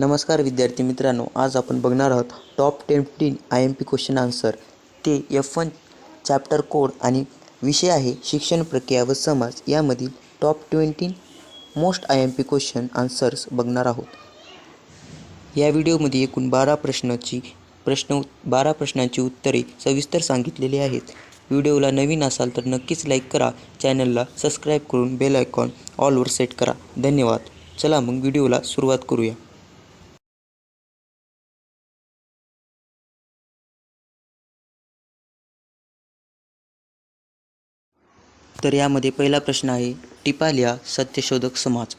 नमस्कार विद्यार्थी मित्रांनो आज आपण बघणार आहोत top टेन्टीन I M P question answer ते एफ वन चॅप्टर कोड आणि विषय आहे शिक्षण प्रक्रिया व समाज. यामधील top twenty most I M P question answers बघणार आहोत. या व्हिडिओमध्ये एकूण बारा प्रश्नाची प्रश्न बारा प्रश्नांची उत्तरे सविस्तर सांगितलेली आहेत. व्हिडिओला नवीन असाल तर नक्कीच लाईक करा. चॅनलला सबस्क्राईब करून बेल आयकॉन ऑलवर सेट करा. धन्यवाद. चला मग व्हिडिओला सुरुवात करूया. तर यामध्ये पहिला प्रश्न आहे टिपालिया Satyashodhak Samaj.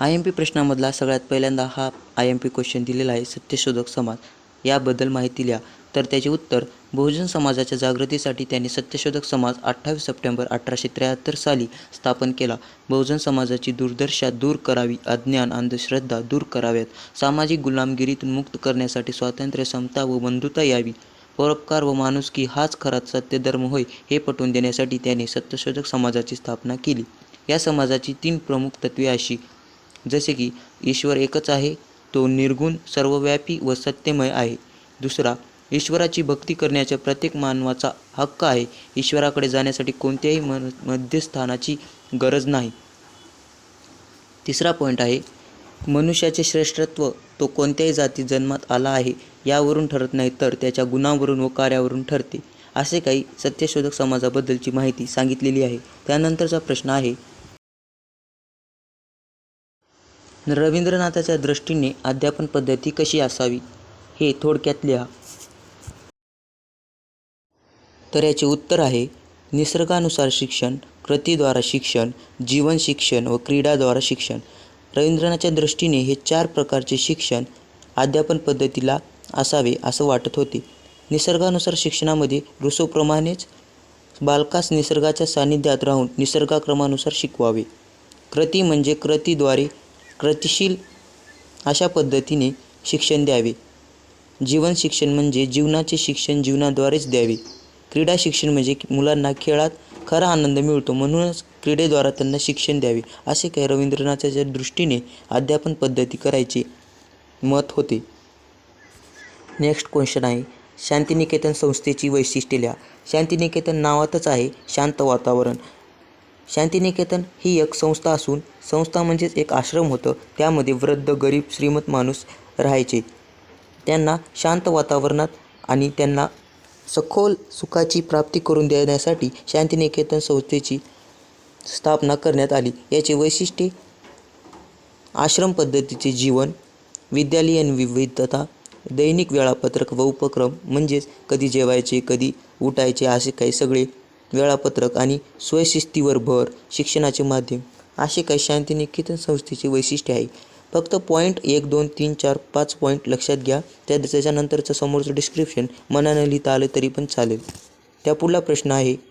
I M P प्रश्नामधला सगळ्यात पहिल्यांदा हा आय एम पी क्वेश्चन दिलेला आहे सत्यशोधक समाज. याबद्दल माहिती लिहा तर त्याचे उत्तर बहुजन समाजाच्या जागृतीसाठी त्यांनी सत्यशोधक समाज अठ्ठावीस सप्टेंबर अठराशे त्र्याहत्तर साली स्थापन केला. बहुजन समाजाची दुर्दशा दूर करावी अज्ञान अंधश्रद्धा दूर कराव्यात. सामाजिक गुलामगिरीतून मुक्त करण्यासाठी स्वातंत्र्य समता व बंधुता यावी. परोपकार व माणुसकी हाच खरा सत्यधर्म होय हे पटवून देण्यासाठी त्याने सत्यशोधक समाजाची स्थापना केली. या समाजाची तीन प्रमुख तत्वे अशी. जसे की ईश्वर एकच आहे तो निर्गुण सर्वव्यापी व सत्यमय आहे. दुसरा ईश्वराची भक्ती करण्याच्या प्रत्येक मानवाचा हक्क आहे. ईश्वराकडे जाण्यासाठी कोणत्याही मध्यस्थानाची गरज नाही. तिसरा पॉईंट आहे मनुष्याचे श्रेष्ठत्व तो कोणत्याही जाती जन्मात आला आहे यावरून ठरत नाही तर त्याच्या गुणांवरून व कार्यावरून ठरते असे काही सत्यशोधक समाजाबद्दलची माहिती सांगितलेली आहे. त्यानंतरचा प्रश्न आहे रवींद्रनाथाच्या दृष्टीने अध्यापन पद्धती कशी असावी हे थोडक्यात लिहा तर याचे उत्तर आहे. निसर्गानुसार शिक्षण कृतीद्वारा शिक्षण जीवन शिक्षण व क्रीडाद्वारा शिक्षण. रवींद्रनाथच्या दृष्टीने हे चार प्रकारचे शिक्षण अध्यापन पद्धतीला असावे असं वाटत होते. निसर्गानुसार शिक्षणामध्ये रुसोप्रमाणेच बालकास निसर्गाच्या सानिध्यात राहून निसर्गाक्रमानुसार शिकवावे. कृती म्हणजे कृतीद्वारे कृतिशील अशा पद्धतीने शिक्षण द्यावे. जीवन शिक्षण म्हणजे जीवनाचे शिक्षण जीवनाद्वारेच द्यावे. क्रीडा शिक्षण म्हणजे मुलांना खेळात खरा आनंद मिळतो म्हणूनच क्रीडेद्वारा त्यांना शिक्षण द्यावे असे काही रवींद्रनाथाच्या दृष्टीने अध्यापन पद्धती करायचे मत होते. नेक्स्ट क्वेश्चन आहे. शांतिनिकेतन संस्थेची वैशिष्ट्ये लिहा शांतिनिकेतन नावातच आहे शांत वातावरण. शांतिनिकेतन ही एक संस्था असून संस्था म्हणजेच एक आश्रम होतं. त्यामध्ये वृद्ध गरीब श्रीमंत माणूस राहायचे. त्यांना शांत वातावरणात आणि त्यांना सखोल सुखाची प्राप्ती करून देण्यासाठी शांतिनिकेतन संस्थेची स्थापना करण्यात आली. याचे वैशिष्ट्ये आश्रम पद्धतीचे जीवन विद्यालयीन विविधता दैनिक वेळापत्रक व उपक्रम म्हणजेच कधी जेवायचे कधी उठायचे असे काही सगळे वेळापत्रक आणि स्वयशिस्तीवर भर शिक्षणाचे माध्यम. असे काही शांतिनिकेतन संस्थेचे वैशिष्ट्य आहे. फक्त पॉईंट एक दोन तीन चार पाच पॉईंट लक्षात घ्या. त्या त्याच्यानंतरचं समोरचं डिस्क्रिप्शन मनानं लिहिता आलं तरी पण चालेल. त्या पुढला प्रश्न आहे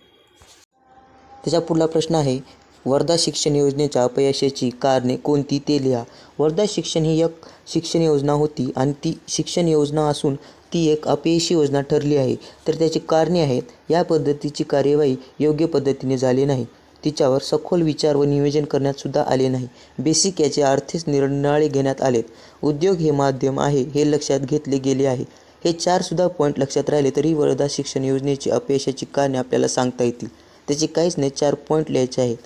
त्याचा पुढला प्रश्न आहे वर्धा शिक्षण योजनेच्या अपयशाची कारणे कोणती ते लिहा. वर्धा शिक्षण ही एक शिक्षण योजना होती आणि ती शिक्षण योजना असून ती एक अपयशी योजना ठरली आहे. तर त्याची कारणे आहेत या पद्धतीची कार्यवाही योग्य पद्धतीने झाली नाही. तिच्यावर सखोल विचार व नियोजन करण्यात सुद्धा आले नाही. बेसिक याचे आर्थिक निर्णय घेण्यात आलेत. उद्योग हे माध्यम आहे हे लक्षात घेतले गेले आहे. हे चारसुद्धा पॉईंट लक्षात राहिले तरी वर्धा शिक्षण योजनेची अपयशाची कारणे आपल्याला सांगता येतील. त्याचे काहीच नाही चार पॉईंट लिहायचे आहेत.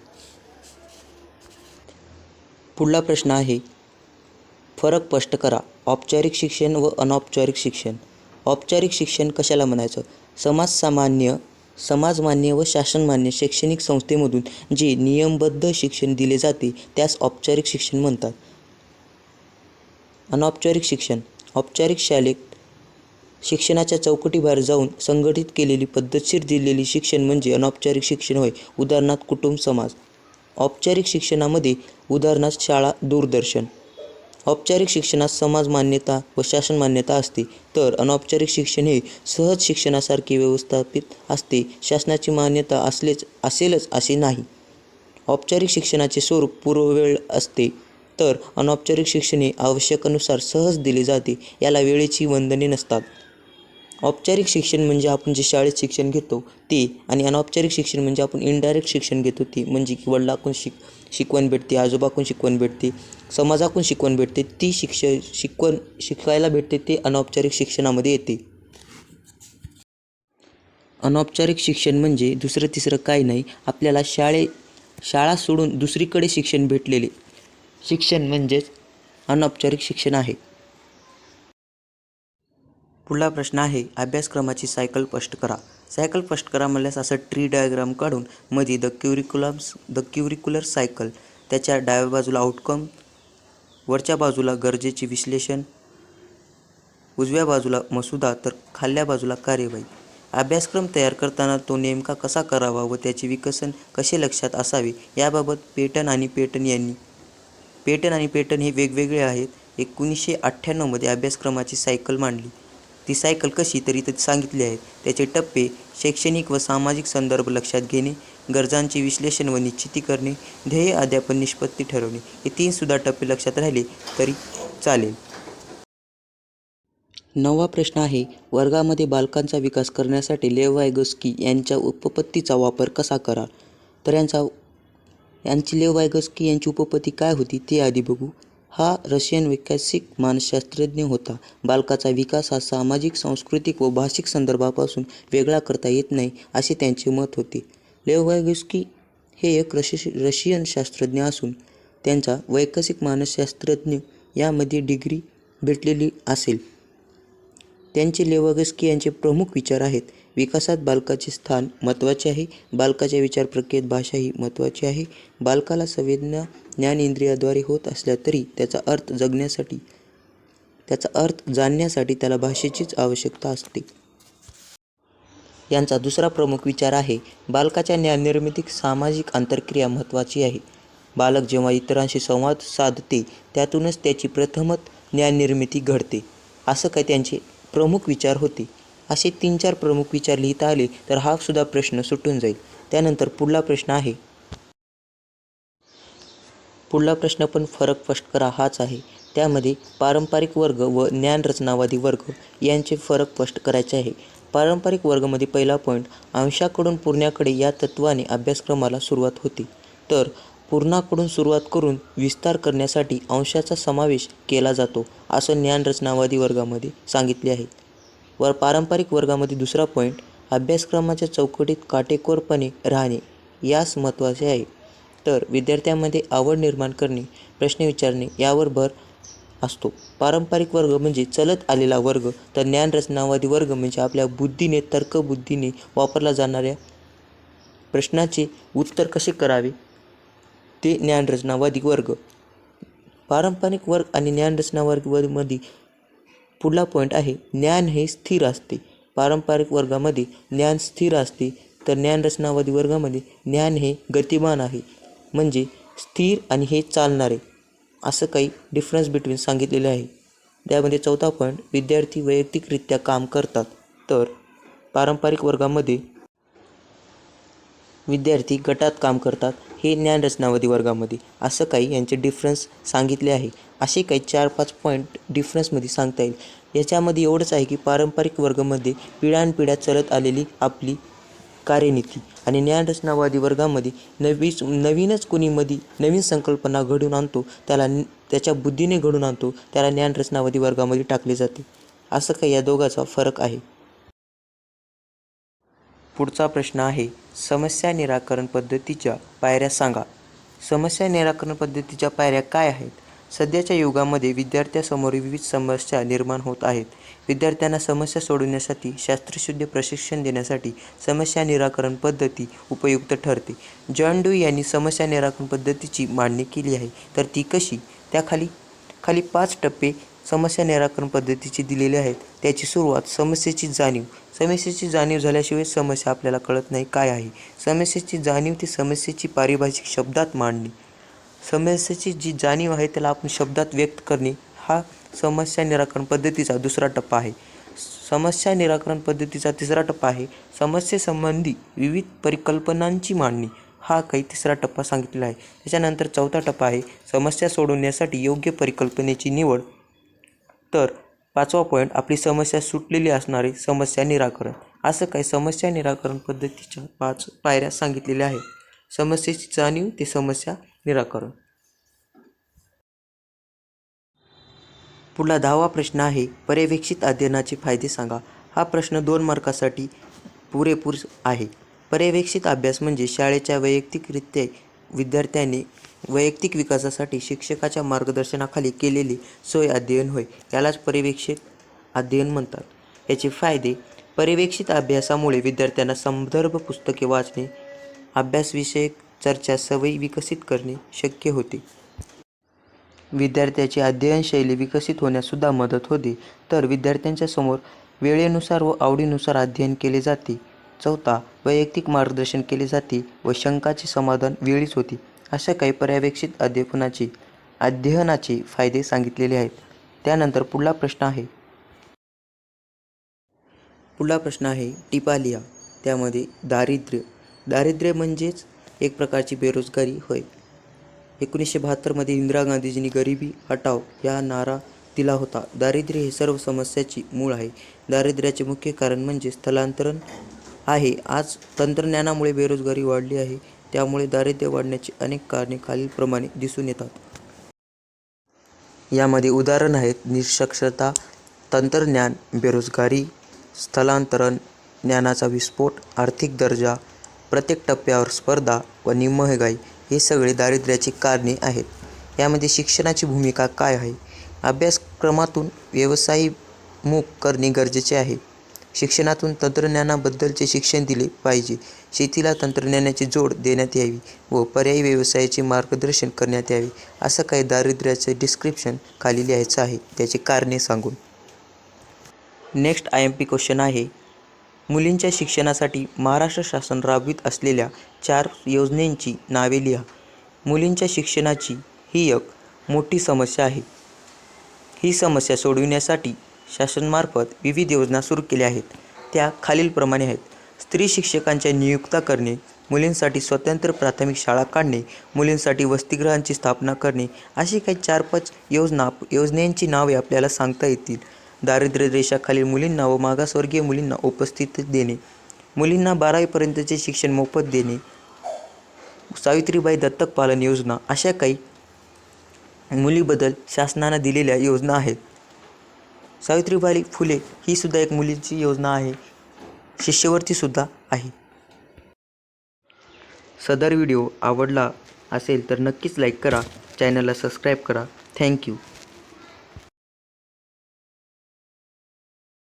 पुढला प्रश्न आहे फरक स्पष्ट करा. औपचारिक शिक्षण व अनौपचारिक शिक्षण. औपचारिक शिक्षण कशाला म्हणायचं? समाजसामान्य समाजमान्य व शासनमान्य शैक्षणिक संस्थेमधून जे नियमबद्ध शिक्षण दिले जाते त्यास औपचारिक शिक्षण म्हणतात. अनौपचारिक शिक्षण. औपचारिक शालेय शिक्षणाच्या चौकटीबाहेर जाऊन संघटित केलेली पद्धतशीर दिलेली शिक्षण म्हणजे अनौपचारिक शिक्षण होय उदाहरणार्थ कुटुंब समाज. औपचारिक शिक्षणामध्ये उदाहरणार्थ शाळा दूरदर्शन. औपचारिक शिक्षणात समाज मान्यता व शासन मान्यता असते. तर अनौपचारिक शिक्षण हे सहज शिक्षणासारखे व्यवस्थापित असते. शासनाची मान्यता असलेच असेलच असे नाही. औपचारिक शिक्षणाचे स्वरूप पूर्ववेळ असते. तर अनौपचारिक शिक्षण हे आवश्यकानुसार सहज दिले जाते. याला वेळेची वंदने नसतात. औपचारिक शिक्षण म्हणजे आपण जे शाळेत शिक्षण घेतो ते आणि अनौपचारिक शिक्षण म्हणजे आपण इनडायरेक्ट शिक्षण घेतो ते. म्हणजे की वडिलाकडून शिक शिकवण भेटते आजोबाकडून शिकवण भेटते समाजाकडून शिकवण भेटते ती शिक्ष शिकवण शिकायला भेटते ते अनौपचारिक शिक्षणामध्ये येते. अनौपचारिक शिक्षण म्हणजे दुसरं तिसरं काही नाही आपल्याला शाळे शाळा सोडून दुसरीकडे शिक्षण भेटलेले. शिक्षण म्हणजेच अनौपचारिक शिक्षण आहे. पुढला प्रश्न आहे अभ्यासक्रमाची सायकल स्पष्ट करा. सायकल स्पष्ट करा म्हणल्यास असं ट्री डायग्राम काढून मध्ये the curriculums the curricular cycle त्याच्या डाव्या बाजूला आउटकम वरच्या बाजूला गरजेचे विश्लेषण उजव्या बाजूला मसुदा तर खाल्ल्या बाजूला कार्यवाही. अभ्यासक्रम तयार करताना तो नेमका कसा करावा व त्याचे विकसन कसे लक्षात असावे याबाबत पेटन आणि पेटन यांनी पेटन आणि पेटन हे वेगवेगळे आहेत. एकोणीसशे अठ्ठ्याण्णवमध्ये अभ्यासक्रमाची सायकल मांडली. ती सायकल कशी तरी इथं सांगितली आहे. त्याचे टप्पे शैक्षणिक व सामाजिक संदर्भ लक्षात घेणे गरजांचे विश्लेषण व निश्चिती करणे ध्येय अध्यापन निष्पत्ती ठरवणे हे तीनसुद्धा टप्पे लक्षात राहिले तरी चालेल. नववा प्रश्न आहे वर्गामध्ये बालकांचा विकास करण्यासाठी लेवायगस्की यांच्या उपपत्तीचा वापर कसा करा तर यांचा यांची लेवायगस्की यांची उपपत्ती काय होती ते आधी बघू. हा रशियन वैज्ञानिक मानसशास्त्रज्ञ होता. बालकाचा विकास हा सामाजिक सांस्कृतिक व भाषिक संदर्भापासून वेगळा करता येत नाही असे त्यांचे मत होते. लेव हे एक रशि रशियन शास्त्रज्ञ असून त्यांचा वैकसिक मानसशास्त्रज्ञ यामध्ये डिग्री भेटलेली असेल. त्यांचे लेवगस्की यांचे प्रमुख विचार आहेत. विकासात बालकाचे स्थान महत्त्वाचे आहे. बालकाच्या विचार प्रक्रियेत भाषा ही महत्त्वाची आहे. बालकाला संवेदना ज्ञानेंद्रियाद्वारे होत असल्या तरी त्याचा अर्थ जगण्यासाठी त्याचा अर्थ जाणण्यासाठी त्याला भाषेचीच आवश्यकता असते. यांचा दुसरा प्रमुख विचार आहे बालकाच्या ज्ञाननिर्मितीत सामाजिक आंतरक्रिया महत्त्वाची आहे. बालक जेव्हा इतरांशी संवाद साधते त्यातूनच त्याची प्रथमच ज्ञाननिर्मिती घडते असं काय त्यांचे प्रमुख विचार होते. असे तीन चार प्रमुख विचार लिहिता आले तर हा सुद्धा प्रश्न सुटून जाईल. त्यानंतर पुढला प्रश्न आहे. पुढला प्रश्न पण फरक स्पष्ट करा हाच आहे. त्यामध्ये पारंपरिक वर्ग व ज्ञानरचनावादी वर्ग यांचे फरक स्पष्ट करायचे आहे. पारंपरिक वर्गामध्ये पहिला पॉईंट अंशाकडून पूर्णाकडे या तत्त्वाने अभ्यासक्रमाला सुरुवात होती. तर पूर्णाकडून सुरुवात करून विस्तार करण्यासाठी अंशाचा समावेश केला जातो असं ज्ञानरचनावादी वर्गामध्ये सांगितले आहे. व पारंपरिक वर्गामध्ये दुसरा पॉईंट अभ्यासक्रमाच्या चौकटीत काटेकोरपणे राहणे यास महत्त्वाचे आहे. तर विद्यार्थ्यांमध्ये आवड निर्माण करणे प्रश्न विचारणे यावर भर असतो. पारंपरिक वर्ग म्हणजे चलत आलेला वर्ग तर ज्ञानरचनावादी वर्ग म्हणजे आपल्या बुद्धीने तर्कबुद्धीने वापरला जाणाऱ्या प्रश्नाचे उत्तर कसे करावे? ते ज्ञानरचनावादी वर्ग. पारंपरिक वर्ग आणि ज्ञानरचनावादी वर्गमध्ये पुढला पॉईंट आहे ज्ञान हे स्थिर असते. पारंपरिक वर्गामध्ये ज्ञान स्थिर असते तर ज्ञानरचनावादी वर्गामध्ये ज्ञान हे गतिमान आहे म्हणजे स्थिर आणि हे चालणारे. असं काही डिफरन्स बिटवीन सांगितलेले आहे. त्यामध्ये चौथा पॉईंट विद्यार्थी वैयक्तिकरित्या काम करतात. तर पारंपरिक वर्गामध्ये विद्यार्थी गटात काम करतात. हे ज्ञानरचनावादी वर्गामध्ये असं काही यांचे डिफरन्स सांगितले आहे. असे काही चार पाच पॉईंट डिफरन्समध्ये सांगता येईल. याच्यामध्ये एवढंच आहे की पारंपरिक वर्गामध्ये पिढ्यानपिढ्या चलत आलेली आपली कार्यनीती आणि ज्ञानरचनावादी वर्गामध्ये नवीच नवीनच कोणीमध्ये नवीन संकल्पना घडून आणतो त्याला त्याच्या बुद्धीने घडून आणतो त्याला ज्ञानरचनावादी वर्गामध्ये टाकले जाते. असं काही या दोघाचा फरक आहे. पुढचा प्रश्न आहे समस्या निराकरण पद्धतीच्या पायऱ्या सांगा. समस्या निराकरण पद्धतीच्या पायऱ्या काय आहेत? सध्याच्या युगामध्ये विद्यार्थ्यासमोर विविध समस्या निर्माण होत आहेत. विद्यार्थ्यांना समस्या सोडवण्यासाठी शास्त्रशुद्ध प्रशिक्षण देण्यासाठी समस्या निराकरण पद्धती उपयुक्त ठरते. जॉन डू यांनी समस्या निराकरण पद्धतीची मांडणी केली आहे तर ती कशी? त्याखाली खाली पाच टप्पे समस्या निराकरण पद्धतीची दिलेली आहेत. त्याची सुरुवात समस्येची जाणीव. समस्येची जाणीव झाल्याशिवाय समस्या आपल्याला कळत नाही काय आहे. समस्येची जाणीव ती समस्येची पारिभाषिक शब्दात मांडणे. समस्येची जी जाणीव आहे त्याला आपण शब्दात व्यक्त करणे हा समस्या निराकरण पद्धतीचा दुसरा टप्पा आहे. समस्या निराकरण पद्धतीचा तिसरा टप्पा आहे. समस्येसंबंधी विविध परिकल्पनांची मांडणी हा काही तिसरा टप्पा सांगितलेला आहे. त्याच्यानंतर चौथा टप्पा आहे. समस्या सोडवण्यासाठी योग्य परिकल्पनेची निवड तर पाचवा पॉईंट आपली समस्या सुटलेली असणारे समस्या निराकरण. असं काही समस्या निराकरण पद्धतीच्या पाच पायऱ्या सांगितलेल्या आहेत. समस्येची जाणीव ते समस्या निराकरण. पुढला दहावा प्रश्न आहे पर्यवेक्षित अध्ययनाचे फायदे सांगा. हा प्रश्न दोन मार्कासाठी पुरेपूर आहे. पर्यवेक्षित अभ्यास म्हणजे शाळेच्या वैयक्तिकरित्या विद्यार्थ्यांनी वैयक्तिक विकासासाठी शिक्षकाच्या मार्गदर्शनाखाली केलेली सोय अध्ययन होय यालाच परिवेक्षित अध्ययन म्हणतात. याचे फायदे परिवेक्षित अभ्यासामुळे विद्यार्थ्यांना संदर्भ पुस्तके वाचणे अभ्यासविषयक चर्चा सवयी विकसित करणे शक्य होते. विद्यार्थ्याची अध्ययनशैली विकसित होण्याससुद्धा मदत होते. तर विद्यार्थ्यांच्या समोर वेळेनुसार व आवडीनुसार अध्ययन केले जाते. चौथा वैयक्तिक मार्गदर्शन केले जाते व शंकाचे समाधान वेळीच होते. अशा काही पर्यवेक्षित अध्यापनाची अध्ययनाचे फायदे सांगितलेले आहेत. त्यानंतर पुढला प्रश्न आहे. पुढला प्रश्न आहे टिपालिया त्यामध्ये दारिद्र्य. दारिद्र्य म्हणजेच एक प्रकारची बेरोजगारी होय. एकोणीसशे बहात्तरमध्ये इंदिरा गांधीजींनी गरिबी हटाव या नारा दिला होता. दारिद्र्य हे सर्व समस्याची मूळ आहे. दारिद्र्याचे मुख्य कारण म्हणजे स्थलांतरण आहे. आज तंत्रज्ञानामुळे बेरोजगारी वाढली आहे. त्यामुळे दारिद्र्य वाढण्याची अनेक कारणे खालीलप्रमाणे दिसून येतात. यामध्ये उदाहरण आहेत निरक्षरता तंत्रज्ञान बेरोजगारी स्थलांतरण ज्ञानाचा विस्फोट आर्थिक दर्जा प्रत्येक टप्प्यावर स्पर्धा व निमहगाई हे सगळे दारिद्र्याची कारणे आहेत. यामध्ये शिक्षणाची भूमिका काय आहे? अभ्यासक्रमातून व्यवसायमुख करणे गरजेचे आहे. शिक्षणातून तंत्रज्ञानाबद्दलचे शिक्षण दिले पाहिजे. शेतीला तंत्रज्ञानाची जोड देण्यात यावी व पर्यायी व्यवसायाचे मार्गदर्शन करण्यात यावे असं काही दारिद्र्याचं डिस्क्रिप्शन खाली लिहायचं आहे. त्याची कारणे सांगून. Next I M P question आहे. मुलींच्या शिक्षणासाठी महाराष्ट्र शासन राबवित असलेल्या चार योजनेंची नावे लिहा. मुलींच्या शिक्षणाची ही एक मोठी समस्या आहे. ही समस्या सोडविण्यासाठी शासनामार्फत विविध योजना सुरू केल्या आहेत. त्या खालीलप्रमाणे आहेत. स्त्री शिक्षकांच्या नियुक्ता करणे मुलींसाठी स्वतंत्र प्राथमिक शाळा काढणे मुलींसाठी वसतिगृहांची स्थापना करणे अशी काही चार पाच योजना योजनेची नावे आपल्याला सांगता येतील. दारिद्र्य रेषाखालील मुलींना व मागासवर्गीय मुलींना उपस्थित देणे मुलींना बारावीपर्यंतचे शिक्षण मोफत देणे सावित्रीबाई दत्तक पालन योजना अशा काही मुलीबद्दल शासनानं दिलेल्या योजना आहेत. सावित्रीबाई फुले ही सुद्धा एक मुलीची योजना आहे. शिष्यवृत्तीसुद्धा आहे. सदर व्हिडिओ आवडला असेल तर नक्कीच लाईक करा. चॅनलला सबस्क्राईब करा. थँक्यू